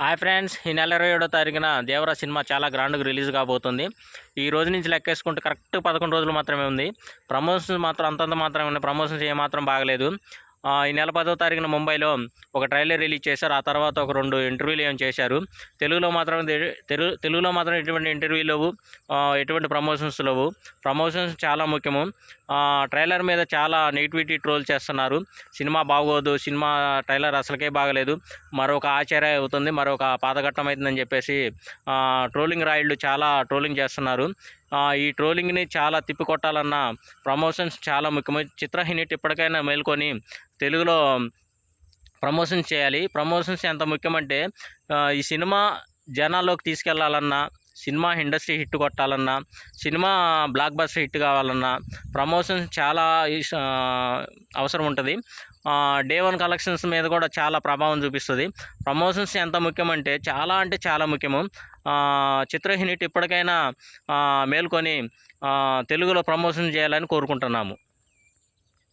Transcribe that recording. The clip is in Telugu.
హాయ్ ఫ్రెండ్స్ ఈ నెల ఇరవై ఏడో తారీఖున దేవరా సినిమా చాలా గ్రాండ్గా రిలీజ్ కాబోతుంది. ఈ రోజు నుంచి లెక్కేసుకుంటే కరెక్ట్ పదకొండు రోజులు మాత్రమే ఉంది. ప్రమోషన్స్ మాత్రం అంతంత మాత్రమే ఉన్నాయి. ప్రమోషన్స్ ఏమాత్రం బాగలేదు. ఈ నెల పదో తారీఖున ముంబైలో ఒక ట్రైలర్ రిలీజ్ చేశారు. ఆ తర్వాత ఒక రెండు ఇంటర్వ్యూలు ఏం చేశారు. తెలుగులో మాత్రం తెలుగు తెలుగులో మాత్రం ఎటువంటి ఇంటర్వ్యూ లేవు. ఎటువంటి ప్రమోషన్స్ లేవు. ప్రమోషన్స్ చాలా ముఖ్యము. ట్రైలర్ మీద చాలా నెగిటివిటీ ట్రోల్ చేస్తున్నారు. సినిమా బాగోదు సినిమా ట్రైలర్ అసలుకే బాగలేదు. మరొక ఆశ్చర్య అవుతుంది మరొక పాతఘట్టం అవుతుందని చెప్పేసి ట్రోలింగ్ రాయిళ్ళు చాలా ట్రోలింగ్ చేస్తున్నారు. ఈ ట్రోలింగ్ని చాలా తిప్పికొట్టాలన్న ప్రమోషన్స్ చాలా ముఖ్యమైన చిత్రహినిట్ ఇప్పటికైనా మేల్కొని తెలుగులో ప్రమోషన్స్ చేయాలి. ప్రమోషన్స్ ఎంత ముఖ్యమంటే ఈ సినిమా జనాల్లోకి తీసుకెళ్ళాలన్నా సినిమా ఇండస్ట్రీ హిట్ కొట్టాలన్నా సినిమా బ్లాక్ బస్టర్ హిట్ కావాలన్నా ప్రమోషన్స్ చాలా అవసరం ఉంటుంది. డే వన్ కలెక్షన్స్ మీద కూడా చాలా ప్రభావం చూపిస్తుంది. ప్రమోషన్స్ ఎంత ముఖ్యమంటే చాలా అంటే చాలా ముఖ్యము. చిత్ర యూనిట్ ఇప్పటికైనా మేల్కొని తెలుగులో ప్రమోషన్ చేయాలని కోరుకుంటున్నాము.